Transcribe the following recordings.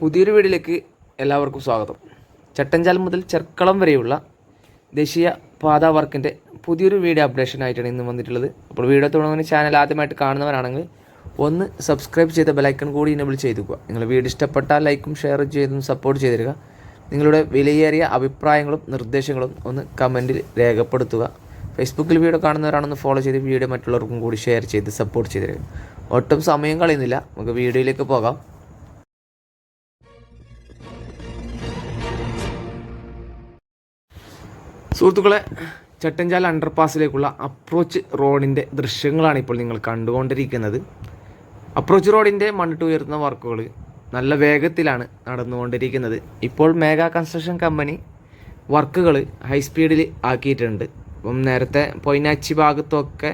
പുതിയൊരു വീഡിയോയിലേക്ക് എല്ലാവർക്കും സ്വാഗതം. ചട്ടഞ്ചാൽ മുതൽ ചെർക്കളം വരെയുള്ള ദേശീയ പാതാ വർക്കിന്റെ പുതിയൊരു വീഡിയോ അപ്ഡേഷൻ ആയിട്ടാണ് ഇന്ന് വന്നിട്ടുള്ളത്. അപ്പോൾ വീഡിയോ തുടങ്ങുന്ന ചാനൽ ആദ്യമായിട്ട് കാണുന്നവരാണെങ്കിൽ ഒന്ന് സബ്സ്ക്രൈബ് ചെയ്ത ബെലൈക്കൺ കൂടി ഇനബിൾ ചെയ്തുക നിങ്ങൾ വീഡിയോ ഇഷ്ടപ്പെട്ടാൽ ലൈക്കും ഷെയർ ചെയ്തും സപ്പോർട്ട് ചെയ്തിരിക നിങ്ങളുടെ വിലയേറിയ അഭിപ്രായങ്ങളും നിർദ്ദേശങ്ങളും ഒന്ന് കമന്റിൽ രേഖപ്പെടുത്തുക. ഫേസ്ബുക്കിൽ വീഡിയോ കാണുന്നവരാണെന്ന് ഫോളോ ചെയ്ത് വീഡിയോ മറ്റുള്ളവർക്കും കൂടി ഷെയർ ചെയ്ത് സപ്പോർട്ട് ചെയ്തിരിക്കുക ഒട്ടും സമയം കളയുന്നില്ല. നമുക്ക് വീഡിയോയിലേക്ക് പോകാം. സുഹൃത്തുക്കളെ ചട്ടഞ്ചാൽ അണ്ടർപാസിലേക്കുള്ള അപ്രോച്ച് റോഡിന്റെ ദൃശ്യങ്ങളാണ് ഇപ്പോൾ നിങ്ങൾ കണ്ടുകൊണ്ടിരിക്കുന്നത്. അപ്രോച്ച് റോഡിന്റെ മണ്ണിട്ട് ഉയർത്തുന്ന വർക്കുകൾ നല്ല വേഗത്തിലാണ് നടന്നുകൊണ്ടിരിക്കുന്നത്. ഇപ്പോൾ മേഘ കൺസ്ട്രക്ഷൻ കമ്പനി വർക്കുകൾ ഹൈ സ്പീഡിൽ ആക്കിയിട്ടുണ്ട്. അപ്പം നേരത്തെ പൊയിനാച്ചി ഭാഗത്തൊക്കെ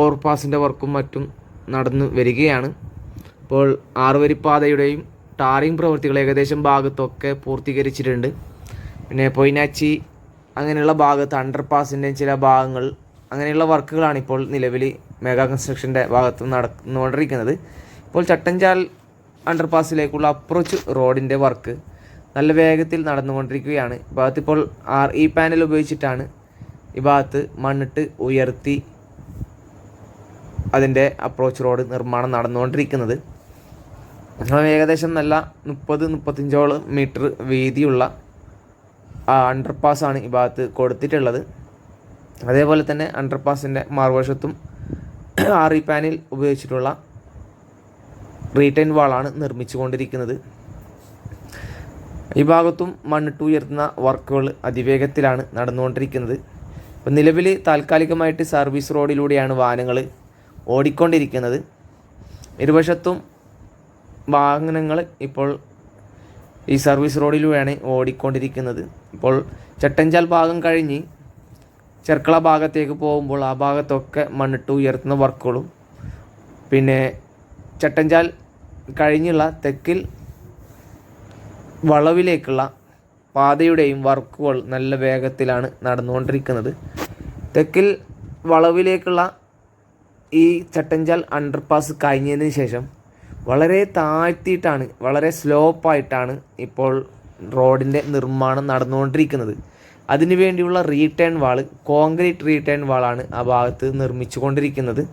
ഓവർപാസിന്റെ വർക്കും മറ്റും നടന്നു വരികയാണ്. ഇപ്പോൾ ആറുവരിപ്പാതയുടെയും ടാറിംഗ് പ്രവൃത്തികൾ ഏകദേശം ഭാഗത്തൊക്കെ പൂർത്തീകരിച്ചിട്ടുണ്ട്. പിന്നെ പൊയിനാച്ചി അങ്ങനെയുള്ള ഭാഗത്ത് അണ്ടർ പാസിന്റെയും ചില ഭാഗങ്ങൾ അങ്ങനെയുള്ള വർക്കുകളാണ് ഇപ്പോൾ നിലവിൽ മെഗാ കൺസ്ട്രക്ഷന്റെ ഭാഗത്ത് നടന്നുകൊണ്ടിരിക്കുന്നത്. ഇപ്പോൾ ചട്ടഞ്ചാൽ അണ്ടർ പാസിലേക്കുള്ള അപ്രോച്ച് റോഡിന്റെ വർക്ക് നല്ല വേഗത്തിൽ നടന്നുകൊണ്ടിരിക്കുകയാണ്. ഈ ഭാഗത്ത് ഇപ്പോൾ ആർ ഇ പാനൽ ഉപയോഗിച്ചിട്ടാണ് ഈ ഭാഗത്ത് മണ്ണിട്ട് ഉയർത്തി അതിന്റെ അപ്രോച്ച് റോഡ് നിർമ്മാണം നടന്നുകൊണ്ടിരിക്കുന്നത്. ഏകദേശം നല്ല മുപ്പത് മുപ്പത്തഞ്ചോളം മീറ്റർ വീതിയുള്ള അണ്ടർപാസ് ആണ് ഈ ഭാഗത്ത് കൊടുത്തിട്ടുള്ളത്. അതേപോലെ തന്നെ അണ്ടർപാസിന്റെ മാർവശത്തും ആർ ഇ പാനിൽ ഉപയോഗിച്ചിട്ടുള്ള റീറ്റൈൻ വാളാണ് നിർമ്മിച്ചുകൊണ്ടിരിക്കുന്നത്. ഈ ഭാഗത്തും മണ്ണിട്ട് ഉയർത്തുന്ന വർക്കുകൾ അതിവേഗത്തിലാണ് നടന്നുകൊണ്ടിരിക്കുന്നത്. ഇപ്പം നിലവിൽ താൽക്കാലികമായിട്ട് സർവീസ് റോഡിലൂടെയാണ് വാഹനങ്ങൾ ഓടിക്കൊണ്ടിരിക്കുന്നത്. ഇരുവശത്തും വാഹനങ്ങൾ ഇപ്പോൾ ഈ സർവീസ് റോഡിലൂടെയാണ് ഓടിക്കൊണ്ടിരിക്കുന്നത്. ഇപ്പോൾ ചട്ടഞ്ചാൽ ഭാഗം കഴിഞ്ഞ് ചെർക്കള ഭാഗത്തേക്ക് പോകുമ്പോൾ ആ ഭാഗത്തൊക്കെ മണ്ണിട്ട് ഉയർത്തുന്ന വർക്കുകളും പിന്നെ ചട്ടഞ്ചാൽ കഴിഞ്ഞുള്ള തെക്കിൽ വളവിലേക്കുള്ള പാതയുടെയും വർക്കുകൾ നല്ല വേഗത്തിലാണ് നടന്നുകൊണ്ടിരിക്കുന്നത്. തെക്കിൽ വളവിലേക്കുള്ള ഈ ചട്ടഞ്ചാൽ അണ്ടർപാസ് കഴിഞ്ഞതിന് ശേഷം വളരെ താഴ്ത്തിയിട്ടാണ് വളരെ സ്ലോപ്പായിട്ടാണ് ഇപ്പോൾ റോഡിന്റെ നിർമ്മാണം നടന്നുകൊണ്ടിരിക്കുന്നത്. അതിനു വേണ്ടിയുള്ള റീടേൺ വാൾ കോൺക്രീറ്റ് റീടേൺ വാളാണ് ആ ഭാഗത്ത് നിർമ്മിച്ചു കൊണ്ടിരിക്കുന്നത്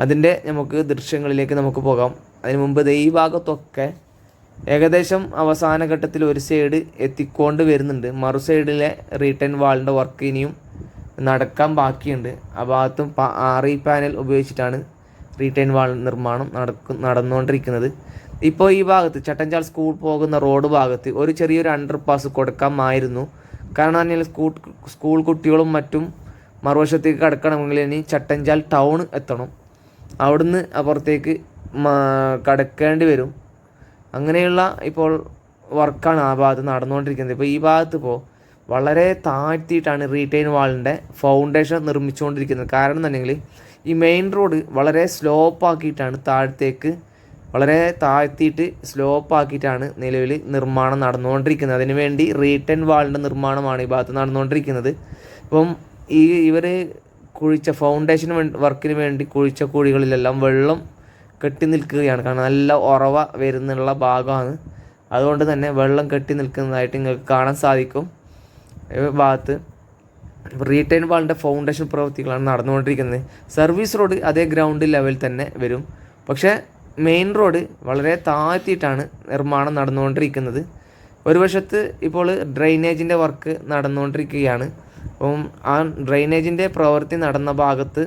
അതിന്റെ നമുക്ക് ദൃശ്യങ്ങളിലേക്ക് നമുക്ക് പോകാം. അതിന് മുമ്പ് ഈ ഭാഗത്തൊക്കെ ഏകദേശം അവസാന ഘട്ടത്തിൽ ഒരു സൈഡ് എത്തിക്കൊണ്ട് വരുന്നുണ്ട്. മറു സൈഡിലെ റീടേൺ വാളിന്റെ വർക്ക് ഇനിയും നടക്കാൻ ബാക്കിയുണ്ട്. ആ ഭാഗത്തും ആറി പാനൽ ഉപയോഗിച്ചിട്ടാണ് റീടൈൻ വാൾ നിർമ്മാണം നടക്കു നടന്നുകൊണ്ടിരിക്കുന്നത്. ഇപ്പോൾ ഈ ഭാഗത്ത് ചട്ടഞ്ചാൽ സ്കൂൾ പോകുന്ന റോഡ് ഭാഗത്ത് ഒരു ചെറിയൊരു അണ്ടർ പാസ് കൊടുക്കാമായിരുന്നു. കാരണം തന്നെ സ്കൂൾ സ്കൂൾ കുട്ടികളും മറ്റും മറുവശത്തേക്ക് കടക്കണമെങ്കിൽ ഇനി ചട്ടഞ്ചാൽ ടൗൺ എത്തണം. അവിടുന്ന് അപ്പുറത്തേക്ക് കടക്കേണ്ടി വരും. അങ്ങനെയുള്ള ഇപ്പോൾ വർക്കാണ് ആ ഭാഗത്ത് നടന്നുകൊണ്ടിരിക്കുന്നത്. ഇപ്പോൾ ഈ ഭാഗത്ത് ഇപ്പോൾ വളരെ താഴ്ത്തിയിട്ടാണ് റീറ്റെയിൻ വാളിന്റെ ഫൗണ്ടേഷൻ നിർമ്മിച്ചുകൊണ്ടിരിക്കുന്നത്. കാരണം എന്നുണ്ടെങ്കിൽ ഈ മെയിൻ റോഡ് വളരെ സ്ലോപ്പ് ആക്കിയിട്ടാണ് താഴത്തേക്ക് വളരെ താഴ്ത്തിയിട്ട് സ്ലോപ്പ് ആക്കിയിട്ടാണ് നിലവിൽ നിർമ്മാണം നടന്നുകൊണ്ടിരിക്കുന്നത്. അതിന് വേണ്ടി റീറ്റേൺ വാളിന്റെ നിർമ്മാണമാണ് ഈ ഭാഗത്ത് നടന്നുകൊണ്ടിരിക്കുന്നത്. അപ്പം ഈ ഇവർ കുഴിച്ച ഫൗണ്ടേഷൻ വർക്കിന് വേണ്ടി കുഴിച്ച കുഴികളിലെല്ലാം വെള്ളം കെട്ടി നിൽക്കുകയാണ്. കാരണം നല്ല ഉറവ വരുന്നുള്ള ഭാഗമാണ്. അതുകൊണ്ട് തന്നെ വെള്ളം കെട്ടി നിൽക്കുന്നതായിട്ട് നിങ്ങൾക്ക് കാണാൻ സാധിക്കും. ഭാഗത്ത് റീറ്റെയിൻ വാളിന്റെ ഫൗണ്ടേഷൻ പ്രവൃത്തികളാണ് നടന്നുകൊണ്ടിരിക്കുന്നത്. സർവീസ് റോഡ് അതേ ഗ്രൗണ്ട് ലെവൽ തന്നെ വരും. പക്ഷേ മെയിൻ റോഡ് വളരെ താഴ്ത്തിയിട്ടാണ് നിർമ്മാണം നടന്നുകൊണ്ടിരിക്കുന്നത്. ഒരു വശത്ത് ഇപ്പോൾ ഡ്രെയിനേജിന്റെ വർക്ക് നടന്നുകൊണ്ടിരിക്കുകയാണ്. അപ്പം ആ ഡ്രെയിനേജിന്റെ പ്രവൃത്തി നടന്ന ഭാഗത്ത്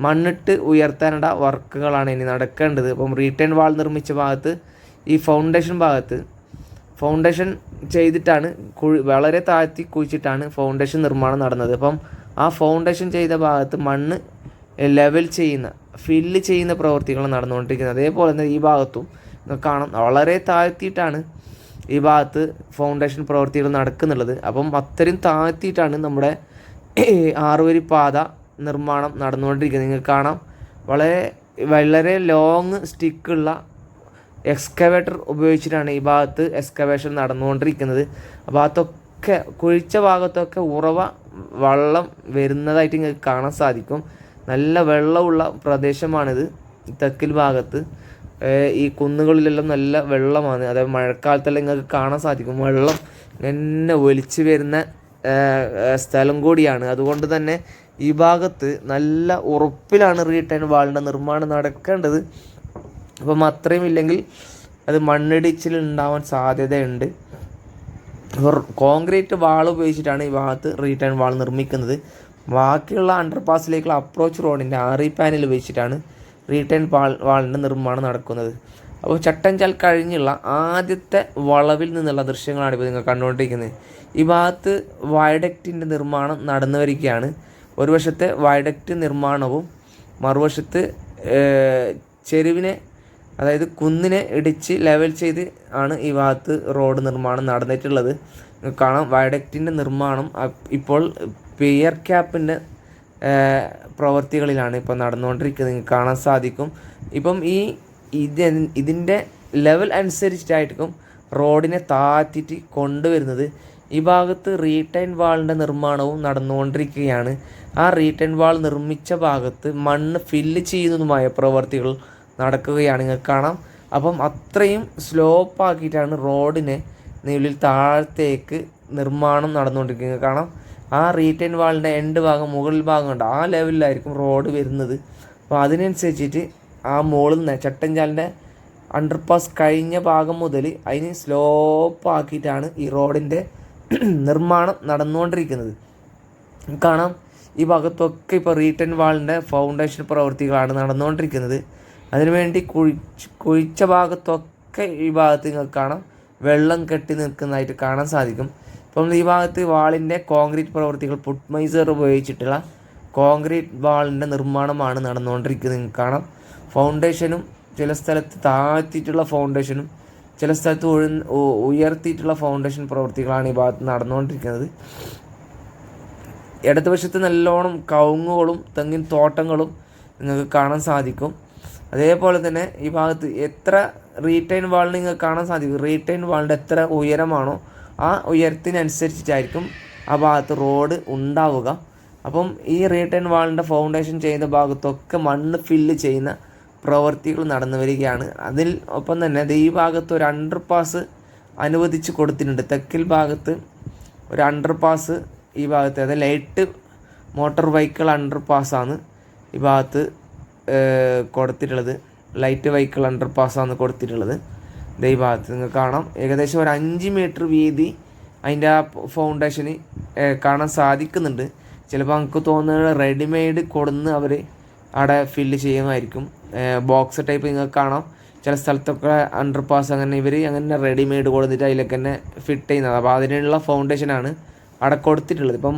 മണ്ണിട്ട് ഉയർത്താനുള്ള വർക്കുകളാണ് ഇനി നടക്കേണ്ടത്. അപ്പം റീറ്റേൺ വാൾ നിർമ്മിച്ച ഭാഗത്ത് ഈ ഫൗണ്ടേഷൻ ഭാഗത്ത് ഫൗണ്ടേഷൻ ചെയ്തിട്ടാണ് കുഴി വളരെ താഴ്ത്തി കുഴിച്ചിട്ടാണ് ഫൗണ്ടേഷൻ നിർമ്മാണം നടന്നത്. അപ്പം ആ ഫൗണ്ടേഷൻ ചെയ്ത ഭാഗത്ത് മണ്ണ് ലെവൽ ചെയ്യുന്ന ഫില്ല് ചെയ്യുന്ന പ്രവൃത്തികൾ നടന്നുകൊണ്ടിരിക്കുന്നത്. അതേപോലെ തന്നെ ഈ ഭാഗത്തും കാണാം. വളരെ താഴ്ത്തിയിട്ടാണ് ഈ ഭാഗത്ത് ഫൗണ്ടേഷൻ പ്രവൃത്തികൾ നടക്കുന്നുള്ളത്. അപ്പം അത്രയും താഴ്ത്തിയിട്ടാണ് നമ്മുടെ ആറുവരി പാത നിർമ്മാണം നടന്നുകൊണ്ടിരിക്കുന്നത്. നിങ്ങൾക്ക് കാണാം. വളരെ വളരെ ലോങ് സ്റ്റിക്കുള്ള എക്സ്കവേറ്റർ ഉപയോഗിച്ചിട്ടാണ് ഈ ഭാഗത്ത് എക്സ്കവേഷൻ നടന്നുകൊണ്ടിരിക്കുന്നത്. ആ ഭാഗത്തൊക്കെ കുഴിച്ച ഭാഗത്തൊക്കെ ഉറവ വെള്ളം വരുന്നതായിട്ട് നിങ്ങൾക്ക് കാണാൻ സാധിക്കും. നല്ല വെള്ളമുള്ള പ്രദേശമാണിത് തെക്കിൽ ഭാഗത്ത്. ഈ കുന്നുകളിലെല്ലാം നല്ല വെള്ളമാണ്. അതായത് മഴക്കാലത്തെല്ലാം നിങ്ങൾക്ക് കാണാൻ സാധിക്കും. വെള്ളം എന്നെ ഒലിച്ചു വരുന്ന സ്ഥലം കൂടിയാണ്. അതുകൊണ്ട് തന്നെ ഈ ഭാഗത്ത് നല്ല ഉറപ്പിലാണ് റീട്ടേൺ വാളിന്റെ നിർമ്മാണം നടക്കേണ്ടത്. അപ്പം അത്രയും ഇല്ലെങ്കിൽ അത് മണ്ണിടിച്ചിൽ ഉണ്ടാവാൻ സാധ്യതയുണ്ട് കോൺക്രീറ്റ് വാൾ ഉപയോഗിച്ചിട്ടാണ് ഈ ഭാഗത്ത് റീടേൺ വാൾ നിർമ്മിക്കുന്നത്. ബാക്കിയുള്ള അണ്ടർപാസിലേക്കുള്ള അപ്രോച്ച് റോഡിന്റെ ആറി പാനൽ ഉപയോഗിച്ചിട്ടാണ് റീടേൺ വാൾ വാളിന്റെ നിർമ്മാണം നടക്കുന്നത്. അപ്പോൾ ചട്ടഞ്ചാൽ കഴിഞ്ഞുള്ള ആദ്യത്തെ വളവിൽ നിന്നുള്ള ദൃശ്യങ്ങളാണ് ഇപ്പോൾ നിങ്ങൾ കണ്ടുകൊണ്ടിരിക്കുന്നത്. ഈ ഭാഗത്ത് വയഡക്റ്റിന്റെ നിർമ്മാണം നടന്നു വരികയാണ് ഒരു വശത്തെ വയഡക്റ്റ് നിർമ്മാണവും മറുവശത്ത് ചെരുവിനെ അതായത് കുന്നിനെ ഇടിച്ച് ലെവൽ ചെയ്ത് ആണ് ഈ ഭാഗത്ത് റോഡ് നിർമ്മാണം നടന്നിട്ടുള്ളത്. കാണാം വയഡക്റ്റിന്റെ നിർമ്മാണം ഇപ്പോൾ പിയർ ക്യാപ്പിന്റെ പ്രവൃത്തികളിലാണ് ഇപ്പോൾ നടന്നുകൊണ്ടിരിക്കുന്നത്. നിങ്ങൾക്ക് കാണാൻ സാധിക്കും. ഇപ്പം ഈ ഇത് ഇതിന്റെ ലെവൽ അനുസരിച്ചിട്ടായിരിക്കും റോഡിനെ താത്തിറ്റി കൊണ്ടുവരുന്നത്. ഈ ഭാഗത്ത് റീടൈൻ വാളിന്റെ നിർമ്മാണവും നടന്നുകൊണ്ടിരിക്കുകയാണ്. ആ റീടൈൻ വാൾ നിർമ്മിച്ച ഭാഗത്ത് മണ്ണ് ഫില്ല് ചെയ്യുന്നതുമായ പ്രവർത്തികൾ നടക്കുകയാണ്. നിങ്ങൾക്ക് കാണാം. അപ്പം അത്രയും സ്ലോപ്പാക്കിയിട്ടാണ് റോഡിനെ നിലവിൽ താഴത്തേക്ക് നിർമ്മാണം നടന്നുകൊണ്ടിരിക്കുന്നത്. കാണാം. ആ റീറ്റൈൻ വാളിന്റെ എൻഡ് ഭാഗം മുകളിൽ ഭാഗം ഉണ്ട് ആ ലെവലിലായിരിക്കും റോഡ് വരുന്നത്. അപ്പോൾ അതിനനുസരിച്ചിട്ട് ആ മുകളിൽ നിന്ന് ചട്ടഞ്ചാലിന്റെ അണ്ടർപാസ് കഴിഞ്ഞ ഭാഗം മുതൽ അതിന് സ്ലോപ്പാക്കിയിട്ടാണ് ഈ റോഡിന്റെ നിർമ്മാണം നടന്നുകൊണ്ടിരിക്കുന്നത്. കാണാം. ഈ ഭാഗത്തൊക്കെ ഇപ്പോൾ റീറ്റൻ വാളിന്റെ ഫൗണ്ടേഷൻ പ്രവൃത്തികളാണ് നടന്നുകൊണ്ടിരിക്കുന്നത്. അതിനുവേണ്ടി കുഴിച്ച് കുഴിച്ച ഭാഗത്തൊക്കെ ഈ ഭാഗത്ത് നിങ്ങൾക്ക് കാണാം. വെള്ളം കെട്ടി നിൽക്കുന്നതായിട്ട് കാണാൻ സാധിക്കും. ഇപ്പം ഈ ഭാഗത്ത് വാളിന്റെ കോൺക്രീറ്റ് പ്രവൃത്തികൾ പുട്ട്മൈസർ ഉപയോഗിച്ചിട്ടുള്ള കോൺക്രീറ്റ് വാളിന്റെ നിർമ്മാണമാണ് നടന്നുകൊണ്ടിരിക്കുന്നത്. നിങ്ങൾക്ക് കാണാം. ഫൗണ്ടേഷനും ചില സ്ഥലത്ത് താഴ്ത്തിയിട്ടുള്ള ഫൗണ്ടേഷനും ചില സ്ഥലത്ത് ഉഴ ഉയർത്തിയിട്ടുള്ള ഫൗണ്ടേഷൻ പ്രവർത്തികളാണ് ഈ ഭാഗത്ത് നടന്നുകൊണ്ടിരിക്കുന്നത്. ഇടതുവശത്ത് നല്ലോണം കവുങ്ങുകളും തെങ്ങിൻ തോട്ടങ്ങളും നിങ്ങൾക്ക് കാണാൻ സാധിക്കും. അതേപോലെ തന്നെ ഈ ഭാഗത്ത് എത്ര റീറ്റൈൻ വാൾ നിങ്ങൾക്ക് കാണാൻ സാധിക്കും? റീറ്റൈൻ വാളിന്റെ എത്ര ഉയരമാണോ ആ ഉയരത്തിനനുസരിച്ചിട്ടായിരിക്കും ആ ഭാഗത്ത് റോഡ് ഉണ്ടാവുക. അപ്പം ഈ റീറ്റൈൻ വാളിന്റെ ഫൗണ്ടേഷൻ ചെയ്യുന്ന ഭാഗത്തൊക്കെ മണ്ണ് ഫില്ല് ചെയ്യുന്ന പ്രവൃത്തികൾ നടന്നു വരികയാണ്. അതിൽ ഒപ്പം തന്നെ ഈ ഭാഗത്ത് ഒരു അണ്ടർ പാസ് അനുവദിച്ച് കൊടുത്തിട്ടുണ്ട്. തെക്കിൽ ഭാഗത്ത് ഒരു അണ്ടർ പാസ് ഈ ഭാഗത്ത് അതായത് ലൈറ്റ് മോട്ടോർ വെഹിക്കിൾ അണ്ടർ പാസ്സാണ് ഈ ഭാഗത്ത് കൊടുത്തിട്ടുള്ളത്. ലൈറ്റ് വെഹിക്കിൾ അണ്ടർ പാസ്സാണ് കൊടുത്തിട്ടുള്ളത്. ഈ ഭാഗത്ത് കാണാം. ഏകദേശം ഒരു അഞ്ച് മീറ്റർ വീതി അതിന്റെ ആ ഫൗണ്ടേഷന് കാണാൻ സാധിക്കുന്നുണ്ട്. ചിലപ്പോൾ നമുക്ക് തോന്നുന്നത് റെഡിമെയ്ഡ് കൊടുന്ന് അവർ അവിടെ ഫില്ല് ചെയ്യുമായിരിക്കും ബോക്സ് ടൈപ്പ് നിങ്ങൾക്ക് കാണാം. ചില സ്ഥലത്തൊക്കെ അണ്ടർ പാസ് അങ്ങനെ ഇവർ അങ്ങനെ റെഡിമെയ്ഡ് കൊടുത്തിട്ട് അതിലൊക്കെ തന്നെ ഫിറ്റ് ചെയ്യുന്നത്. അപ്പോൾ അതിനുള്ള ഫൗണ്ടേഷനാണ് അവിടെ കൊടുത്തിട്ടുള്ളത്. ഇപ്പം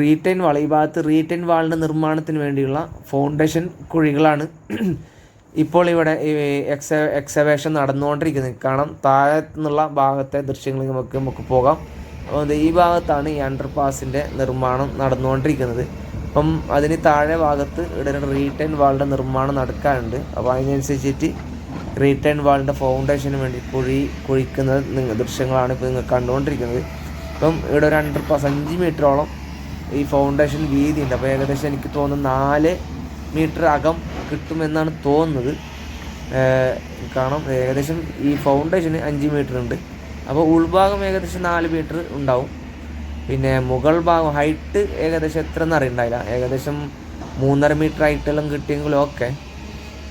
റീറ്റൈൻ വാൾ ഈ ഭാഗത്ത് റീറ്റൈൻ വാളിന്റെ നിർമ്മാണത്തിന് വേണ്ടിയുള്ള ഫൗണ്ടേഷൻ കുഴികളാണ്. ഇപ്പോൾ ഇവിടെ എക്സ എക്സവേഷൻ നടന്നുകൊണ്ടിരിക്കുന്നത്. കാരണം താഴെ നിന്നുള്ള ഭാഗത്തെ ദൃശ്യങ്ങൾ നമുക്ക് നമുക്ക് പോകാം. അപ്പോൾ ഈ ഭാഗത്താണ് ഈ അണ്ടർ പാസിന്റെ നിർമ്മാണം നടന്നുകൊണ്ടിരിക്കുന്നത്. അപ്പം അതിന് താഴെ ഭാഗത്ത് ഇവിടെ റീറ്റൈൻ വാളിന്റെ നിർമ്മാണം നടക്കാറുണ്ട് അപ്പോൾ അതിനനുസരിച്ചിട്ട് റീറ്റൈൻ വാളിന്റെ ഫൗണ്ടേഷന് വേണ്ടി കുഴി കുഴിക്കുന്ന ദൃശ്യങ്ങളാണ് ഇപ്പോൾ നിങ്ങൾ കണ്ടുകൊണ്ടിരിക്കുന്നത്. ഇപ്പം ഇവിടെ ഒരു അണ്ടർ പാസ് അഞ്ച് മീറ്ററോളം ഈ ഫൗണ്ടേഷൻ വീതിയുണ്ട്. അപ്പോൾ ഏകദേശം എനിക്ക് തോന്നുന്നു നാല് മീറ്റർ അകം കിട്ടുമെന്നാണ് തോന്നുന്നത്. കാണാം ഏകദേശം ഈ ഫൗണ്ടേഷന് അഞ്ച് മീറ്റർ ഉണ്ട്. അപ്പോൾ ഉൾഭാഗം ഏകദേശം നാല് മീറ്റർ ഉണ്ടാവും. പിന്നെ മുകൾ ഭാഗം ഹൈറ്റ് ഏകദേശം എത്ര എന്നറിയണ്ടായില്ല ഏകദേശം മൂന്നര മീറ്റർ ഹൈറ്റെല്ലാം കിട്ടിയെങ്കിലും ഓക്കെ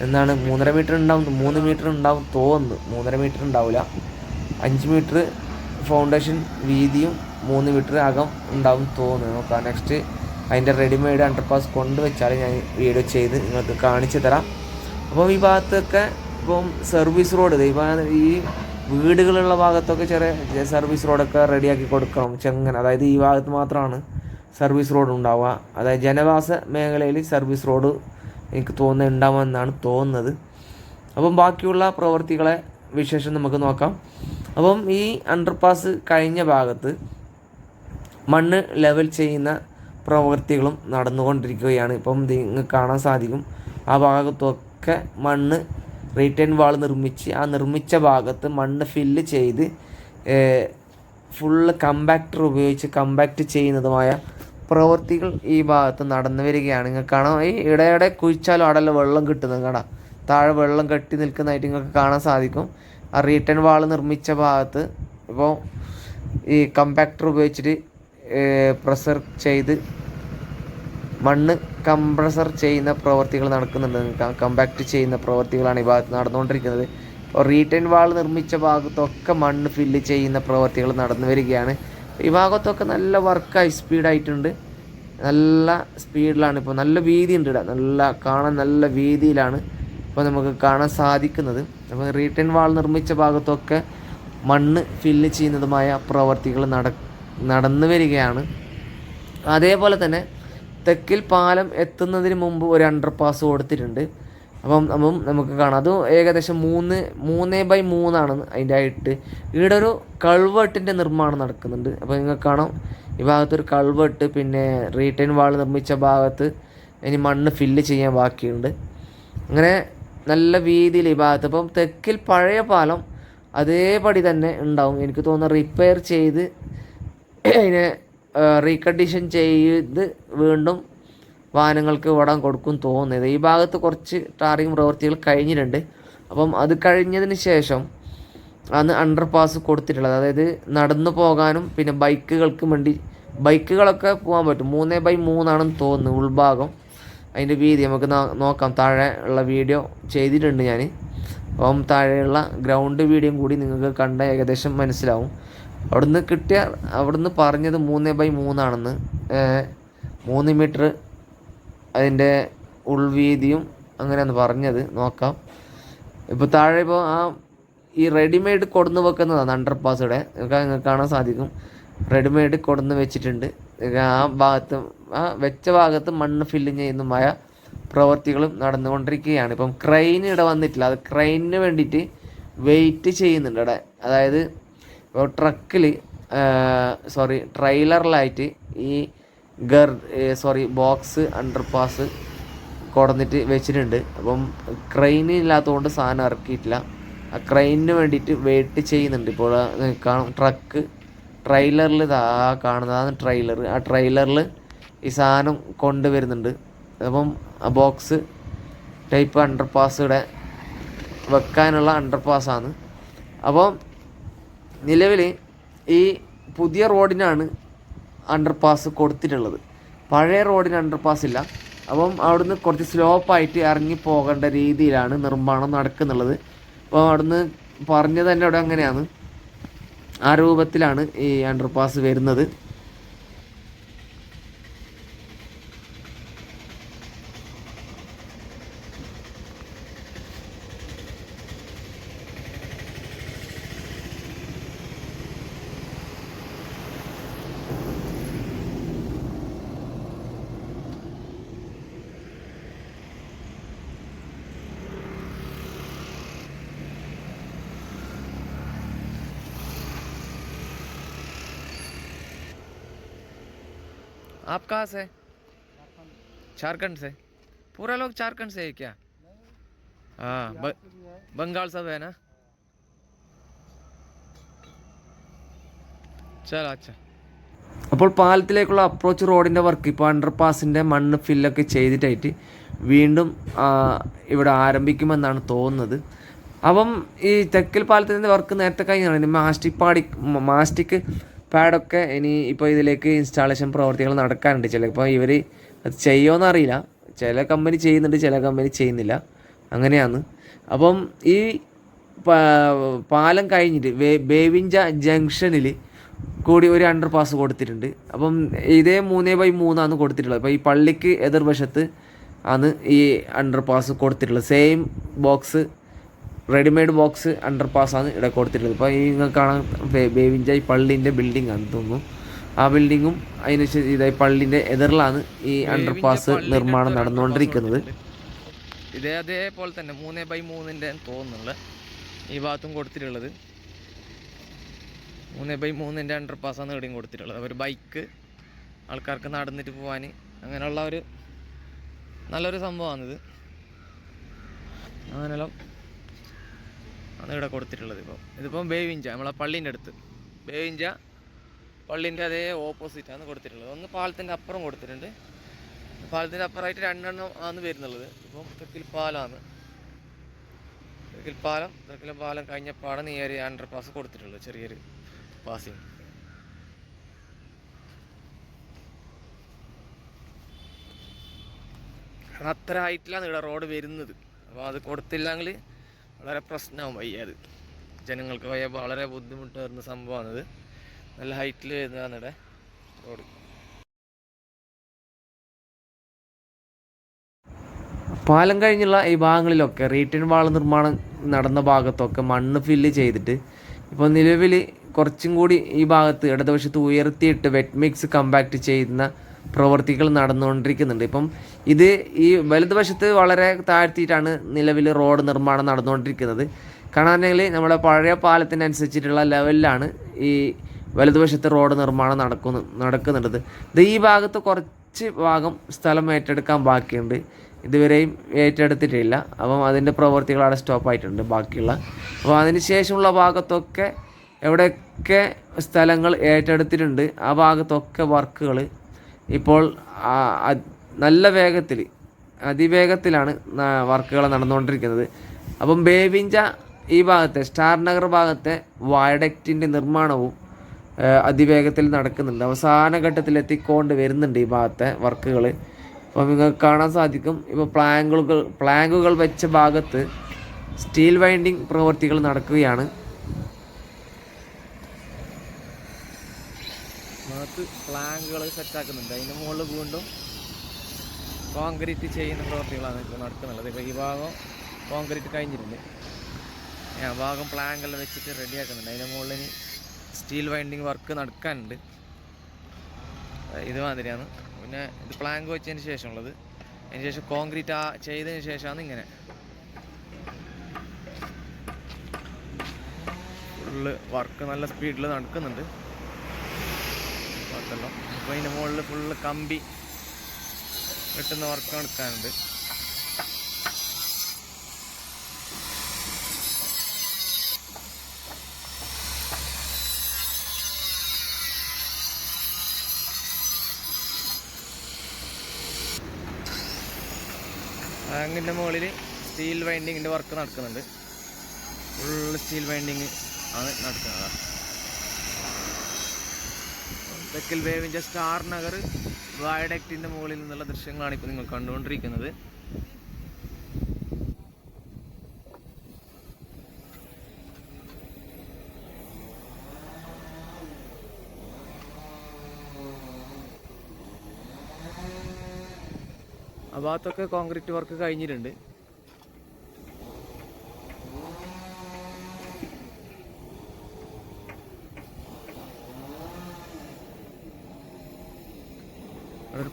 എന്നാണ് മൂന്നര മീറ്റർ ഉണ്ടാവും മൂന്ന് മീറ്റർ ഉണ്ടാവും തോന്നുന്നു. മൂന്നര മീറ്റർ ഉണ്ടാവില്ല. അഞ്ച് മീറ്റർ ഫൗണ്ടേഷൻ വീതിയും മൂന്ന് മീറ്റർ അകം ഉണ്ടാവും തോന്നുന്നു. നോക്കാം. നെക്സ്റ്റ് അതിന്റെ റെഡിമെയ്ഡ് അണ്ടർപാസ് കൊണ്ടുവച്ചാൽ ഞാൻ വീഡിയോ ചെയ്ത് നിങ്ങൾക്ക് കാണിച്ചു തരാം. അപ്പോൾ ഈ ഭാഗത്തൊക്കെ ഇപ്പം സർവീസ് റോഡ് ഈ വീടുകളുള്ള ഭാഗത്തൊക്കെ ചെറിയ സർവീസ് റോഡൊക്കെ റെഡിയാക്കി കൊടുക്കണം. ചെങ്ങനെ. അതായത് ഈ ഭാഗത്ത് മാത്രമാണ് സർവീസ് റോഡ് ഉണ്ടാവുക. അതായത് ജനവാസ മേഖലയിൽ സർവീസ് റോഡ് എനിക്ക് തോന്നുന്നത് ഉണ്ടാവുമെന്നാണ് തോന്നുന്നത്. അപ്പം ബാക്കിയുള്ള പ്രവൃത്തികളെ വിശേഷം നമുക്ക് നോക്കാം. അപ്പം ഈ അണ്ടർപാസ് കഴിഞ്ഞ ഭാഗത്ത് മണ്ണ് ലെവൽ ചെയ്യുന്ന പ്രവൃത്തികളും നടന്നുകൊണ്ടിരിക്കുകയാണ്. ഇപ്പം നിങ്ങൾക്ക് കാണാൻ സാധിക്കും. ആ ഭാഗത്തൊക്കെ മണ്ണ് റീറ്റേൺ വാൾ നിർമ്മിച്ച് ആ നിർമ്മിച്ച ഭാഗത്ത് മണ്ണ് ഫില്ല് ചെയ്ത് ഫുള്ള് കമ്പാക്ടർ ഉപയോഗിച്ച് കമ്പാക്ട് ചെയ്യുന്നതുമായ പ്രവൃത്തികൾ ഈ ഭാഗത്ത് നടന്നു വരികയാണ്. നിങ്ങൾക്ക് കാണാം. ഈ ഇടയിടെ കുഴിച്ചാലും അടല്ല വെള്ളം കിട്ടുന്നത് കാണാം. താഴെ വെള്ളം കെട്ടി നിൽക്കുന്നതായിട്ട് നിങ്ങൾക്ക് കാണാൻ സാധിക്കും. ആ റീറ്റേൺ വാൾ നിർമ്മിച്ച ഭാഗത്ത് ഇപ്പോൾ ഈ കമ്പാക്ടർ ഉപയോഗിച്ചിട്ട് പ്രഷർ ചെയ്ത് മണ്ണ് കംപ്രസർ ചെയ്യുന്ന പ്രവർത്തികൾ നടക്കുന്നുണ്ട്. കമ്പാക്ട് ചെയ്യുന്ന പ്രവർത്തികളാണ് ഈ ഭാഗത്ത് നടന്നുകൊണ്ടിരിക്കുന്നത്. ഇപ്പോൾ റീറ്റൈൻ വാൾ നിർമ്മിച്ച ഭാഗത്തൊക്കെ മണ്ണ് ഫില്ല് ചെയ്യുന്ന പ്രവർത്തികൾ നടന്നു വരികയാണ്. ഈ ഭാഗത്തൊക്കെ നല്ല വർക്കായി സ്പീഡായിട്ടുണ്ട് നല്ല സ്പീഡിലാണ് ഇപ്പോൾ. നല്ല വീതി ഉണ്ട് നല്ല കാണാൻ നല്ല വീതിയിലാണ് ഇപ്പോൾ നമുക്ക് കാണാൻ സാധിക്കുന്നത്. അപ്പോൾ റീറ്റൈൻ വാൾ നിർമ്മിച്ച ഭാഗത്തൊക്കെ മണ്ണ് ഫില്ല് ചെയ്യുന്നതുമായ പ്രവർത്തികൾ നട നടന്നു വരികയാണ്. അതേപോലെ തന്നെ തെക്കിൽ പാലം എത്തുന്നതിന് മുമ്പ് ഒരു അണ്ടർ പാസ് കൊടുത്തിട്ടുണ്ട്. അപ്പം അപ്പം നമുക്ക് കാണാം. അത് ഏകദേശം മൂന്ന് മൂന്ന് ബൈ മൂന്നാണ് അതിന്റെ ആയിട്ട് ഇവിടെ ഒരു കൾവെട്ടിന്റെ നിർമ്മാണം നടക്കുന്നുണ്ട്. അപ്പോൾ നിങ്ങൾക്ക് കാണാം. ഈ ഭാഗത്തൊരു കൾവെട്ട് പിന്നെ റീറ്റൈൻ വാൾ നിർമ്മിച്ച ഭാഗത്ത് ഇനി മണ്ണ് ഫില്ല് ചെയ്യാൻ ബാക്കിയുണ്ട്. അങ്ങനെ നല്ല വീതിയിൽ ഈ ഭാഗത്ത്. അപ്പം തെക്കിൽ പഴയ പാലം അതേപടി തന്നെ ഉണ്ടാവും. എനിക്ക് തോന്നുന്നു റിപ്പയർ ചെയ്ത് അതിനെ റീകണ്ടീഷൻ ചെയ്ത് വീണ്ടും വാഹനങ്ങൾക്ക് ഓടാൻ കൊടുക്കും തോന്നുന്നത്. ഈ ഭാഗത്ത് കുറച്ച് ടാറിങ് പ്രവൃത്തികൾ കഴിഞ്ഞിട്ടുണ്ട്. അപ്പം അത് കഴിഞ്ഞതിന് ശേഷം അന്ന് അണ്ടർ പാസ് കൊടുത്തിട്ടുള്ളത്. അതായത് നടന്നു പോകാനും പിന്നെ ബൈക്കുകൾക്കും വേണ്ടി ബൈക്കുകളൊക്കെ പോകാൻ പറ്റും. മൂന്നേ ബൈ മൂന്നാണെന്ന് തോന്നുന്നു ഉൾഭാഗം. അതിന്റെ വീതി നമുക്ക് നോക്കാം. താഴെ ഉള്ള വീഡിയോ ചെയ്തിട്ടുണ്ട് ഞാൻ അപ്പം താഴെയുള്ള ഗ്രൗണ്ട് വീഡിയോയും കൂടി നിങ്ങൾക്ക് കണ്ട ഏകദേശം മനസ്സിലാവും. അവിടുന്ന് കിട്ടിയ അവിടുന്ന് പറഞ്ഞത് മൂന്ന് ബൈ മൂന്നാണെന്ന്. മൂന്ന് മീറ്റർ അതിന്റെ ഉൾവീതിയും അങ്ങനെയാണ് പറഞ്ഞത്. നോക്കാം. ഇപ്പോൾ താഴെ ഇപ്പോൾ ആ ഈ റെഡിമെയ്ഡ് കൊടുന്ന് വെക്കുന്നതാണ് അണ്ടർ പാസ്സുടെ നിങ്ങൾക്ക് കാണാൻ സാധിക്കും. റെഡിമെയ്ഡ് കൊടുന്ന് വെച്ചിട്ടുണ്ട്. ആ ഭാഗത്ത് ആ വെച്ച ഭാഗത്ത് മണ്ണ് ഫില്ലിങ് ചെയ്യുന്നതുമായ പ്രവൃത്തികളും നടന്നുകൊണ്ടിരിക്കുകയാണ്. ഇപ്പം ക്രെയിൻ ഇവിടെ വന്നിട്ടില്ല. അത് ക്രെയിനിന് വേണ്ടിയിട്ട് വെയിറ്റ് ചെയ്യുന്നുണ്ട് ഇവിടെ. അതായത് ട്രക്കിൽ സോറി ട്രെയിലറിലായിട്ട് ഈ ഗർ സോറി ബോക്സ് അണ്ടർ പാസ് കൊടുന്നിട്ട് വെച്ചിട്ടുണ്ട്. അപ്പം ക്രെയിൻ ഇല്ലാത്തതുകൊണ്ട് സാധനം ഇറക്കിയിട്ടില്ല. ആ ക്രെയിനിന് വേണ്ടിയിട്ട് വെയിറ്റ് ചെയ്യുന്നുണ്ട്. ഇപ്പോൾ കാണും ട്രക്ക് ട്രെയിലറിൽ ഇതാ കാണുന്നതാണ് ട്രെയിലർ ആ ട്രെയിലറിൽ ഈ സാധനം കൊണ്ടുവരുന്നുണ്ട്. അപ്പം ആ ബോക്സ് ടൈപ്പ് അണ്ടർ പാസ് ഇവിടെ വെക്കാനുള്ള അണ്ടർ പാസ്സാണ് അപ്പം നിലവിൽ ഈ പുതിയ റോഡിനാണ് അണ്ടർ പാസ് കൊടുത്തിട്ടുള്ളത്. പഴയ റോഡിന് അണ്ടർ പാസ് ഇല്ല. അപ്പം അവിടുന്ന് കുറച്ച് സ്ലോപ്പായിട്ട് ഇറങ്ങി പോകേണ്ട രീതിയിലാണ് നിർമ്മാണം നടക്കുന്നുള്ളത്. അപ്പോൾ അവിടുന്ന് പറഞ്ഞത് തന്നെ അവിടെ അങ്ങനെയാണ്. ആ രൂപത്തിലാണ് ഈ അണ്ടർ പാസ് വരുന്നത്. आप कहाँ से झारखंड से पूरा लोग झारखंड से है क्या हाँ ब, बंगाल सब है ना चलो अच्छा അപ്പോൾ പാലത്തിലേക്കുള്ള അപ്രോച്ച് റോഡിൻ്റെ വർക്ക് ഇപ്പോൾ അണ്ടർ പാസിൻ്റെ മണ്ണ് ഫില്ലൊക്കെ ചെയ്തിട്ടായിട്ട് വീണ്ടും ആ, ഇവിടെ ആരംഭിക്കുമെന്നാണ് തോന്നുന്നത് അപ്പം ഈ തെക്കൽ പാലത്തിൻ്റെ വർക്ക് നേരത്തെ കഴിഞ്ഞാണ് ഇനി മാസ്റ്റിക് പാടി മാസ്റ്റിക് പാഡൊക്കെ ഇനി ഇപ്പോൾ ഇതിലേക്ക് ഇൻസ്റ്റാളേഷൻ പ്രവർത്തികൾ നടക്കാനുണ്ട്. ചിലപ്പോൾ ഇവർ അത് ചെയ്യുമോയെന്ന് അറിയില്ല. ചില കമ്പനി ചെയ്യുന്നുണ്ട് ചില കമ്പനി ചെയ്യുന്നില്ല. അങ്ങനെയാണ്. അപ്പം ഈ പാലം കഴിഞ്ഞിട്ട് ബേവിഞ്ച ജംഗ്ഷനിൽ കൂടി ഒരു അണ്ടർ പാസ് കൊടുത്തിട്ടുണ്ട്. അപ്പം ഇതേ മൂന്നേ ബൈ മൂന്നാണ് കൊടുത്തിട്ടുള്ളത്. അപ്പോൾ ഈ പള്ളിക്ക് എതിർവശത്ത് ആണ് ഈ അണ്ടർ പാസ് കൊടുത്തിട്ടുള്ളത്. Same box readymade box under പാസ്സാണ് ഇവിടെ കൊടുത്തിട്ടുള്ളത്. ഇപ്പോൾ ഈ നിങ്ങൾക്ക് കാണാൻ ബേവിഞ്ചായി പള്ളിന്റെ ബിൽഡിംഗ് ആണെന്ന് തോന്നുന്നു. ആ ബിൽഡിങ്ങും അതിനുശേഷം ഇതായി പള്ളിന്റെ എതിറിലാണ് ഈ അണ്ടർ പാസ് നിർമ്മാണം നടന്നുകൊണ്ടിരിക്കുന്നത്. ഇതേ അതേപോലെ തന്നെ മൂന്ന് ബൈ മൂന്നിന്റെ തോന്നുന്നുള്ള ഈ ഭാഗത്തും കൊടുത്തിട്ടുള്ളത്. മൂന്ന് ബൈ മൂന്നിന്റെ അണ്ടർ പാസ്സാണ് ഇവിടെയും കൊടുത്തിട്ടുള്ളത്. ഒരു ബൈക്ക് ആൾക്കാർക്ക് നടന്നിട്ട് പോകാൻ അങ്ങനെയുള്ള ഒരു നല്ലൊരു സംഭവമാണിത്. അങ്ങനെല്ലാം ആണ് ഇവിടെ കൊടുത്തിട്ടുള്ളത് ഇപ്പോൾ ഇതിപ്പം ബേവിഞ്ച നമ്മളെ പള്ളീന്റെ അടുത്ത്. ബേവിഞ്ച പള്ളീന്റെ അതേ ഓപ്പോസിറ്റാണ് കൊടുത്തിട്ടുള്ളത്. ഒന്ന് പാലത്തിന്റെ അപ്പുറം കൊടുത്തിട്ടുണ്ട്. പാലത്തിന്റെ അപ്പുറമായിട്ട് രണ്ടെണ്ണം ആണ് വരുന്നുള്ളത്. ഇപ്പം തെക്കിൽ പാലമാണ് തെക്കിൽ പാലം തെക്കിൽ പാലം കഴിഞ്ഞപ്പാടാണ് ഈ ഒരു അണ്ടർ പാസ് കൊടുത്തിട്ടുള്ളത് ചെറിയൊരു പാസിങ് അത്ര ഹൈറ്റിലാണ് ഇവിടെ റോഡ് വരുന്നത്. അപ്പോൾ അത് കൊടുത്തില്ലെങ്കിൽ വളരെ പ്രശ്നമാവും വയ്യ അത്. ജനങ്ങൾക്ക് വയ്യ വളരെ ബുദ്ധിമുട്ട് വരുന്ന സംഭവമാണിത്. നല്ല ഹൈറ്റിൽ വരുന്നതാണ് ഇവിടെ റോഡ്. പാലം കഴിഞ്ഞുള്ള ഈ ഭാഗങ്ങളിലൊക്കെ റീറ്റേൺ വാള നിർമ്മാണം നടന്ന ഭാഗത്തൊക്കെ മണ്ണ് ഫില്ല് ചെയ്തിട്ട് ഇപ്പോൾ നിലവിൽ കുറച്ചും കൂടി ഈ ഭാഗത്ത് ഇടതുവശത്ത് ഉയർത്തിയിട്ട് വെറ്റ് മിക്സ് കമ്പാക്ട് ചെയ്യുന്ന പ്രവർത്തികൾ നടന്നുകൊണ്ടിരിക്കുന്നുണ്ട്. ഇപ്പം ഇത് ഈ വലതുവശത്ത് വളരെ താഴ്ത്തിയിട്ടാണ് നിലവിൽ റോഡ് നിർമ്മാണം നടന്നുകൊണ്ടിരിക്കുന്നത്. കാണാനെങ്കിൽ നമ്മുടെ പഴയ പാലത്തിനനുസരിച്ചിട്ടുള്ള ലെവലിലാണ് ഈ വലതുവശത്ത് റോഡ് നിർമ്മാണം നടക്കുന്നു നടക്കുന്നുണ്ട് ഇത് ഈ ഭാഗത്ത് കുറച്ച് ഭാഗം സ്ഥലം ഏറ്റെടുക്കാൻ ബാക്കിയുണ്ട്. ഇതുവരെയും ഏറ്റെടുത്തിട്ടില്ല. അപ്പം അതിന്റെ പ്രവൃത്തികൾ അവിടെ സ്റ്റോപ്പ് ആയിട്ടുണ്ട് ബാക്കിയുള്ള. അപ്പോൾ അതിന് ശേഷമുള്ള ഭാഗത്തൊക്കെ എവിടെയൊക്കെ സ്ഥലങ്ങൾ ഏറ്റെടുത്തിട്ടുണ്ട് ആ ഭാഗത്തൊക്കെ വർക്കുകൾ ഇപ്പോൾ നല്ല വേഗത്തിൽ അതിവേഗത്തിലാണ് വർക്കുകൾ നടന്നുകൊണ്ടിരിക്കുന്നത്. അപ്പം ബേവിഞ്ച ഈ ഭാഗത്തെ സ്റ്റാർ നഗർ ഭാഗത്തെ വയഡക്റ്റിന്റെ നിർമ്മാണവും അതിവേഗത്തിൽ നടക്കുന്നുണ്ട്. അവസാന ഘട്ടത്തിൽ എത്തിക്കൊണ്ട് വരുന്നുണ്ട് ഈ ഭാഗത്തെ വർക്കുകൾ അപ്പോൾ നിങ്ങൾക്ക് കാണാൻ സാധിക്കും ഇപ്പോൾ പ്ലാങ്കുകൾ പ്ലാങ്കുകൾ വെച്ച ഭാഗത്ത് സ്റ്റീൽ വൈൻഡിങ് പ്രവൃത്തികൾ നടക്കുകയാണ് ഭാഗത്ത് പ്ലാങ്കുകൾ സെറ്റാക്കുന്നുണ്ട്. അതിന്റെ മുകളിൽ വീണ്ടും കോൺക്രീറ്റ് ചെയ്യുന്ന പ്രവൃത്തികളാണ് ഇപ്പോൾ നടക്കുന്നുള്ളത് ഇപ്പോൾ ഈ ഭാഗം കോൺക്രീറ്റ് കഴിഞ്ഞിട്ടുണ്ട്. ആ ഭാഗം പ്ലാങ്കെല്ലാം വെച്ചിട്ട് റെഡിയാക്കുന്നുണ്ട്. അതിന്റെ മുകളിൽ സ്റ്റീൽ വൈൻഡിങ് വർക്ക് നടക്കാനുണ്ട്. ഇതുമാതിരിയാണ്. പിന്നെ ഇത് പ്ലാങ്ക് വെച്ചതിന് ശേഷമുള്ളത്. അതിന് ശേഷം കോൺക്രീറ്റ് ആ ചെയ്തതിന് ശേഷമാണ് ഇങ്ങനെ. ഫുള്ള് വർക്ക് നല്ല സ്പീഡിൽ നടക്കുന്നുണ്ട്. വർക്കെല്ലാം അപ്പോൾ അതിന്റെ മുകളിൽ ഫുള്ള് കമ്പി കിട്ടുന്ന വർക്ക് നടക്കാനുണ്ട് ടാങ്കിന്റെ മുകളിൽ സ്റ്റീൽ വൈൻഡിങ്ങിന്റെ വർക്ക് നടക്കുന്നുണ്ട്. ഫുൾ സ്റ്റീൽ വൈൻഡിങ് ആണ് നടക്കുന്നത്. തെക്കൽ വേവിന്റെ സ്റ്റാർ നഗർ വയഡക്റ്റിന്റെ മുകളിൽ നിന്നുള്ള ദൃശ്യങ്ങളാണ് ഇപ്പോൾ നിങ്ങൾ കണ്ടുകൊണ്ടിരിക്കുന്നത്. ആ ഭാഗത്തൊക്കെ കോൺക്രീറ്റ് വർക്ക് കഴിഞ്ഞിട്ടുണ്ട്.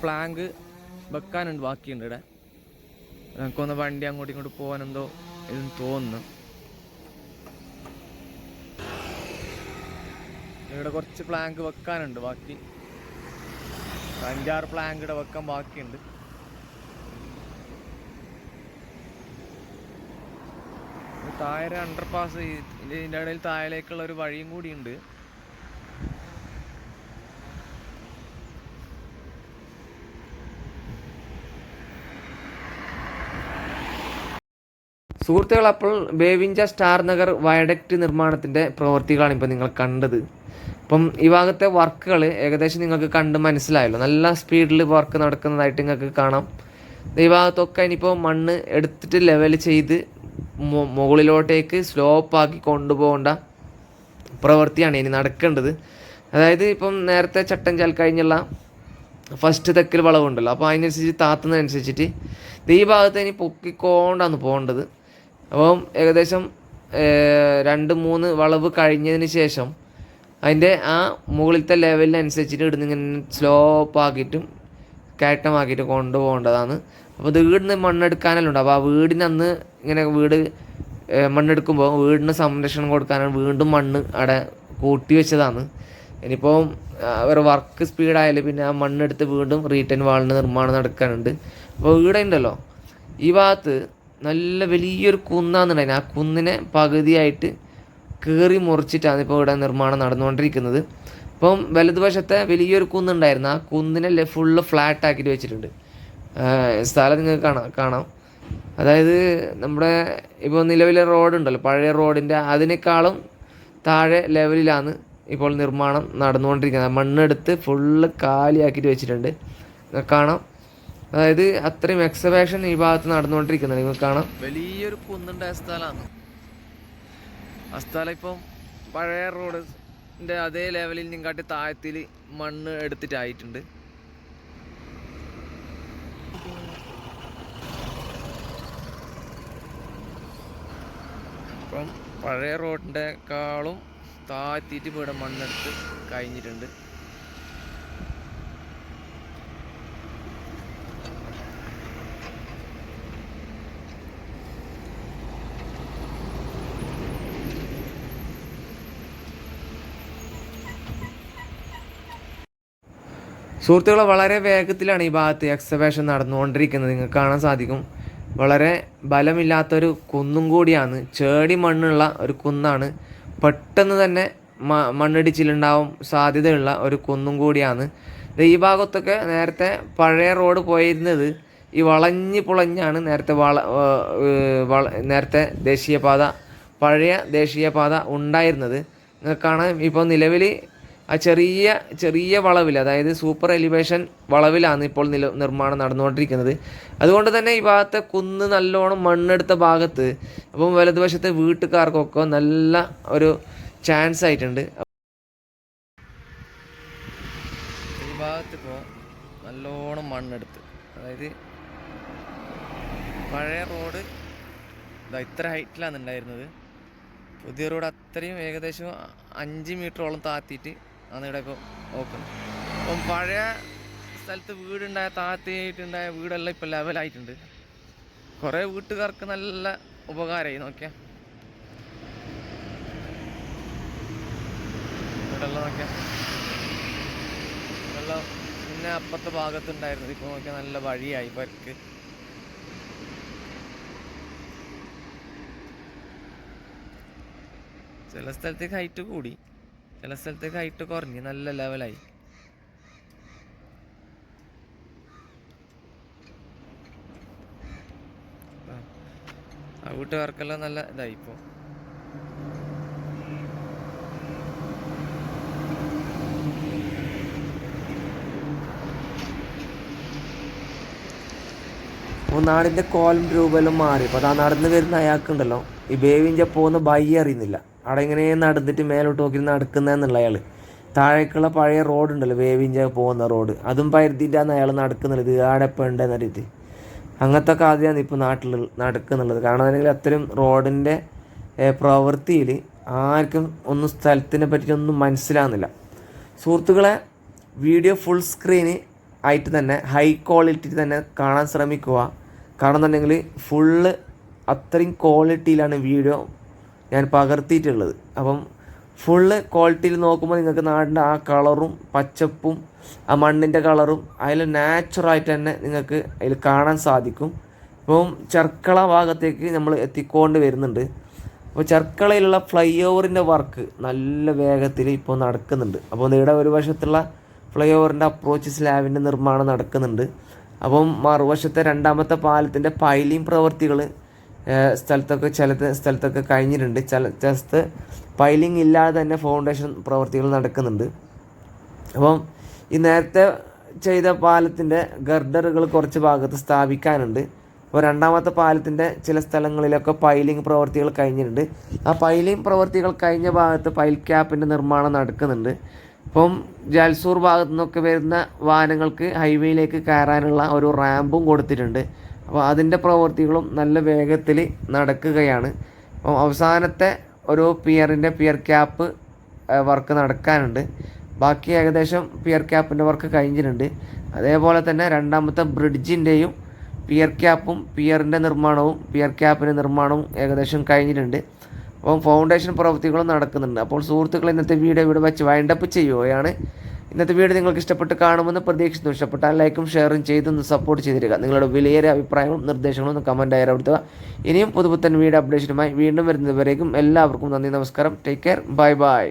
പ്ലാങ്ക് വെക്കാനുണ്ട് ബാക്കിയുണ്ട് ഇവിടെ. നമുക്കൊന്ന് വണ്ടി അങ്ങോട്ടും ഇങ്ങോട്ട് പോകാൻ എന്തോ ഇതെന്ന് തോന്നുന്നു. ഇവിടെ കുറച്ച് പ്ലാങ്ക് വെക്കാനുണ്ട് ബാക്കി. അഞ്ചാറ് പ്ലാങ്ക് ഇവിടെ വെക്കാൻ ബാക്കിയുണ്ട്. താഴെ അണ്ടർപാസ് ഇതിന്റെ ഇടയിൽ താഴേക്കുള്ള ഒരു വഴിയും കൂടിയുണ്ട്. സുഹൃത്തുക്കൾ അപ്പോൾ ബേവിഞ്ച സ്റ്റാർ നഗർ വയഡക്റ്റ് നിർമ്മാണത്തിന്റെ പ്രവൃത്തികളാണ് ഇപ്പോൾ നിങ്ങൾ കണ്ടത്. അപ്പം ഈ ഭാഗത്തെ വർക്കുകൾ ഏകദേശം നിങ്ങൾക്ക് കണ്ട് മനസ്സിലായല്ലോ. നല്ല സ്പീഡിൽ വർക്ക് നടക്കുന്നതായിട്ട് നിങ്ങൾക്ക് കാണാം. ഈ ഭാഗത്തൊക്കെ ഇനിയിപ്പോൾ മണ്ണ് എടുത്തിട്ട് ലെവൽ ചെയ്ത് മുകളിലോട്ടേക്ക് സ്ലോപ്പാക്കി കൊണ്ടുപോകേണ്ട പ്രവൃത്തിയാണ് ഇനി നടക്കേണ്ടത്. അതായത് ഇപ്പം നേരത്തെ ചട്ടഞ്ചാൽ കഴിഞ്ഞുള്ള ഫസ്റ്റ് തെക്കിൽ വളവുണ്ടല്ലോ. അപ്പോൾ അതിനനുസരിച്ച് താത്തുന്നതനുസരിച്ചിട്ട് ഈ ഭാഗത്ത് ഇനി പൊക്കിക്കൊണ്ടാണ് പോകേണ്ടത്. അപ്പം ഏകദേശം രണ്ട് മൂന്ന് വളവ് കഴിഞ്ഞതിന് ശേഷം അതിന്റെ ആ മുകളിലത്തെ ലെവലിനനുസരിച്ചിട്ട് ഇവിടുന്ന് ഇങ്ങനെ സ്ലോപ്പാക്കിയിട്ടും കയറ്റമാക്കിയിട്ട് കൊണ്ടുപോകേണ്ടതാണ്. അപ്പോൾ ഇത് വീടിന് മണ്ണെടുക്കാനെല്ലാം ഉണ്ട്. അപ്പോൾ ആ വീടിന് അന്ന് ഇങ്ങനെ വീട് മണ്ണെടുക്കുമ്പോൾ വീടിന് സംരക്ഷണം കൊടുക്കാനാണ് വീണ്ടും മണ്ണ് അവിടെ കൂട്ടി വെച്ചതാണ്. ഇനിയിപ്പോൾ അവരുടെ വർക്ക് സ്പീഡായാലും പിന്നെ ആ മണ്ണെടുത്ത് വീണ്ടും റീറ്റേൺ വാളിന് നിർമ്മാണം നടക്കാനുണ്ട്. അപ്പോൾ വീടുണ്ടല്ലോ. ഈ ഭാഗത്ത് നല്ല വലിയൊരു കുന്നാന്നുണ്ടായിരുന്നു. ആ കുന്നിനെ പകുതിയായിട്ട് കീറി മുറിച്ചിട്ടാണ് ഇപ്പോൾ ഇവിടെ നിർമ്മാണം നടന്നുകൊണ്ടിരിക്കുന്നത്. ഇപ്പം വലതുവശത്തെ വലിയൊരു കുന്നുണ്ടായിരുന്നു. ആ കുന്നിനെ ഫുള്ള് ഫ്ലാറ്റ് ആക്കിയിട്ട് വെച്ചിട്ടുണ്ട്. സ്ഥലം നിങ്ങൾക്ക് കാണാം കാണാം. അതായത് നമ്മുടെ ഇപ്പോൾ നിലവിലെ റോഡുണ്ടല്ലോ പഴയ റോഡിന്റെ അതിനേക്കാളും താഴെ ലെവലിലാണ് ഇപ്പോൾ നിർമ്മാണം നടന്നുകൊണ്ടിരിക്കുന്നത്. മണ്ണെടുത്ത് ഫുള്ള് കാലിയാക്കിയിട്ട് വെച്ചിട്ടുണ്ട്. കാണാം. അതായത് അത്രയും എക്സവേഷൻ ഈ ഭാഗത്ത് നടന്നുകൊണ്ടിരിക്കുന്നത് നിങ്ങൾ കാണാം. വലിയൊരു കുന്നുണ്ടായ സ്ഥലമാണ് ആ സ്ഥലം ഇപ്പം പഴയ റോഡിന്റെ അതേ ലെവലിൽ നിങ്ങാട്ടി താഴത്തിൽ മണ്ണ് എടുത്തിട്ടായിട്ടുണ്ട്. ഇപ്പം പഴയ റോഡിന്റെക്കാളും താഴ്ത്തിയിട്ട് ഇവിടെ മണ്ണെടുത്ത് കഴിഞ്ഞിട്ടുണ്ട്. സുഹൃത്തുക്കളെ വളരെ വേഗത്തിലാണ് ഈ ഭാഗത്ത് എക്സവേഷൻ നടന്നുകൊണ്ടിരിക്കുന്നത്. നിങ്ങൾക്ക് കാണാൻ സാധിക്കും. വളരെ ബലമില്ലാത്തൊരു കുന്നും കൂടിയാണ്. ചേടി മണ്ണുള്ള ഒരു കുന്നാണ്. പെട്ടെന്ന് തന്നെ മ മണ്ണിടിച്ചിലുണ്ടാവും സാധ്യതയുള്ള ഒരു കുന്നും കൂടിയാണ്. ഈ ഭാഗത്തൊക്കെ നേരത്തെ പഴയ റോഡ് പോയിരുന്നത് ഈ വളഞ്ഞ് പുളഞ്ഞാണ് നേരത്തെ വള വള നേരത്തെ ദേശീയപാത പഴയ ദേശീയപാത ഉണ്ടായിരുന്നത്. നിങ്ങൾക്കാണ് ഇപ്പോൾ നിലവിൽ ആ ചെറിയ ചെറിയ വളവിൽ അതായത് സൂപ്പർ എലിവേഷൻ വളവിലാണ് ഇപ്പോൾ നില നിർമ്മാണം നടന്നുകൊണ്ടിരിക്കുന്നത്. അതുകൊണ്ട് തന്നെ ഈ ഭാഗത്തെ കുന്ന് നല്ലോണം മണ്ണെടുത്ത ഭാഗത്ത് അപ്പം വലതുവശത്തെ വീട്ടുകാർക്കൊക്കെ നല്ല ഒരു ചാൻസ് ആയിട്ടുണ്ട്. ഈ ഭാഗത്ത് ഇപ്പോൾ നല്ലോണം മണ്ണെടുത്ത് അതായത് പഴയ റോഡ് ഇതാ ഇത്ര ഹൈറ്റിലാണ് ഉണ്ടായിരുന്നത് പുതിയ റോഡ് അത്രയും ഏകദേശം അഞ്ച് മീറ്ററോളം താത്തിയിട്ട് ആണ് ഇവിടെ ഇപ്പോൾ ഓപ്പൺ. അപ്പം പഴയ സ്ഥലത്ത് വീടുണ്ടായ താത്തയായിട്ടുണ്ടായ വീടെല്ലാം ഇപ്പം ലെവലായിട്ടുണ്ട്. കുറേ വീട്ടുകാർക്ക് നല്ല ഉപകാരമായി നോക്കിയാൽ ഇവിടെല്ലാം നോക്കിയാൽ വെള്ളം പിന്നെ അപ്പുറത്തെ ഭാഗത്തുണ്ടായിരുന്നത് ഇപ്പോൾ നോക്കിയാൽ നല്ല വഴിയായി പരക്ക്. ചില സ്ഥലത്തേക്ക് ഹൈറ്റ് കൂടി. ചില സ്ഥലത്തേക്ക് ഹൈറ്റ് കുറഞ്ഞ് നല്ല ലെവലായി ആ. വീട്ടുകാർക്കെല്ലാം നല്ല ഇതായി ഇപ്പോൾ നാടിന്റെ കോലം രൂപമെല്ലാം മാറി. അപ്പോൾ അതാ നടന്ന് വരുന്ന അയാൾക്കുണ്ടല്ലോ. ഈ ബേവിന്റെ പോകുന്ന ബൈ അറിയുന്നില്ല. അവിടെ ഇങ്ങനെ നടന്നിട്ട് മേലോട്ട് നോക്കി നടക്കുന്നതെന്നുള്ള അയാൾ താഴേക്കുള്ള പഴയ റോഡ് ഉണ്ടല്ലോ വേവിഞ്ച പോകുന്ന റോഡ്. അതും പരുത്തിയിട്ടാണ് അയാൾ നടക്കുന്നുള്ളത് ആടെ ഇപ്പം ഉണ്ടെന്ന് അറിയിട്ട് അങ്ങനത്തെ ആദ്യമാണ് ഇപ്പോൾ നാട്ടിൽ നടക്കുന്നുള്ളത്. കാരണം അല്ലെങ്കിൽ അത്തരം റോഡിന്റെ പ്രവൃത്തിയിൽ ആർക്കും ഒന്നും സ്ഥലത്തിനെ പറ്റിയൊന്നും മനസ്സിലാകുന്നില്ല സുഹൃത്തുക്കളെ വീഡിയോ ഫുൾ സ്ക്രീന് ആയിട്ട് തന്നെ ഹൈ ക്വാളിറ്റി തന്നെ കാണാൻ ശ്രമിക്കുക. കാരണം എന്നുണ്ടെങ്കിൽ ഫുള്ള് അത്രയും ക്വാളിറ്റിയിലാണ് വീഡിയോ ഞാൻ പകർത്തിയിട്ടുള്ളത്. അപ്പം ഫുള്ള് ക്വാളിറ്റിയിൽ നോക്കുമ്പോൾ നിങ്ങൾക്ക് നാടിന്റെ ആ കളറും പച്ചപ്പും ആ മണ്ണിന്റെ കളറും അതിൽ നാച്ചുറായിട്ട് തന്നെ നിങ്ങൾക്ക് അതിൽ കാണാൻ സാധിക്കും. ഇപ്പം ചർക്കള ഭാഗത്തേക്ക് നമ്മൾ എത്തിക്കൊണ്ട് വരുന്നുണ്ട്. അപ്പോൾ ചർക്കളയിലുള്ള ഫ്ലൈ ഓവറിന്റെ വർക്ക് നല്ല വേഗത്തിൽ ഇപ്പോൾ നടക്കുന്നുണ്ട്. അപ്പോൾ ഇവിടെ ഒരു വശത്തുള്ള ഫ്ലൈ ഓവറിന്റെ അപ്രോച്ച് സ്ലാബിന്റെ നിർമ്മാണം നടക്കുന്നുണ്ട്. അപ്പം മറുവശത്തെ രണ്ടാമത്തെ പാലത്തിന്റെ പൈലിംഗ് പ്രവൃത്തികൾ സ്ഥലത്തൊക്കെ ചില സ്ഥലത്തൊക്കെ കഴിഞ്ഞിട്ടുണ്ട്. ചില ചിലത്ത് പൈലിംഗ് ഇല്ലാതെ തന്നെ ഫൗണ്ടേഷൻ പ്രവർത്തികൾ നടക്കുന്നുണ്ട്. അപ്പം ഈ നേരത്തെ ചെയ്ത പാലത്തിന്റെ ഗർഡറുകൾ കുറച്ച് ഭാഗത്ത് സ്ഥാപിക്കാനുണ്ട്. അപ്പോൾ രണ്ടാമത്തെ പാലത്തിന്റെ ചില സ്ഥലങ്ങളിലൊക്കെ പൈലിംഗ് പ്രവർത്തികൾ കഴിഞ്ഞിട്ടുണ്ട്. ആ പൈലിംഗ് പ്രവർത്തികൾ കഴിഞ്ഞ ഭാഗത്ത് പൈൽ ക്യാപ്പിന്റെ നിർമ്മാണം നടക്കുന്നുണ്ട്. ഇപ്പം ജൽസൂർ ഭാഗത്തു നിന്നൊക്കെ വരുന്ന വാഹനങ്ങൾക്ക് ഹൈവേയിലേക്ക് കയറാനുള്ള ഒരു റാമ്പും കൊടുത്തിട്ടുണ്ട്. അപ്പോൾ അതിന്റെ പ്രവൃത്തികളും നല്ല വേഗത്തിൽ നടക്കുകയാണ്. അപ്പം അവസാനത്തെ ഒരു പിയറിന്റെ പിയർ ക്യാപ്പ് വർക്ക് നടക്കാനുണ്ട്. ബാക്കി ഏകദേശം പിയർ ക്യാപ്പിന്റെ വർക്ക് കഴിഞ്ഞിട്ടുണ്ട്. അതേപോലെ തന്നെ രണ്ടാമത്തെ ബ്രിഡ്ജിന്റെയും പിയർ ക്യാപ്പും പിയറിന്റെ നിർമ്മാണവും പിയർ ക്യാപ്പിന്റെ നിർമ്മാണവും ഏകദേശം കഴിഞ്ഞിട്ടുണ്ട്. അപ്പം ഫൗണ്ടേഷൻ പ്രവൃത്തികളും നടക്കുന്നുണ്ട്. അപ്പോൾ സുഹൃത്തുക്കൾ ഇന്നത്തെ വീഡിയോ ഇവിടെ വെച്ച് വൈൻഡപ്പ് ചെയ്യുകയാണ്. ഇന്നത്തെ വീഡിയോ നിങ്ങൾക്ക് ഇഷ്ടപ്പെട്ട് കാണുമെന്ന് പ്രതീക്ഷിക്കുന്നു. ഇഷ്ടപ്പെട്ടാൽ ലൈക്കും ഷെയറും ചെയ്തൊന്ന് സപ്പോർട്ട് ചെയ്തിരിക്കുക. നിങ്ങളുടെ വിലയേറിയ അഭിപ്രായങ്ങളും നിർദ്ദേശങ്ങളും ഒന്ന് കമന്റായി രേഖപ്പെടുത്തുക. ഇനിയും പുതുപുത്തൻ വീഡിയോ അപ്ഡേഷനുമായി വീണ്ടും വരുന്നതുവരേക്കും എല്ലാവർക്കും നന്ദി നമസ്കാരം. Take care bye bye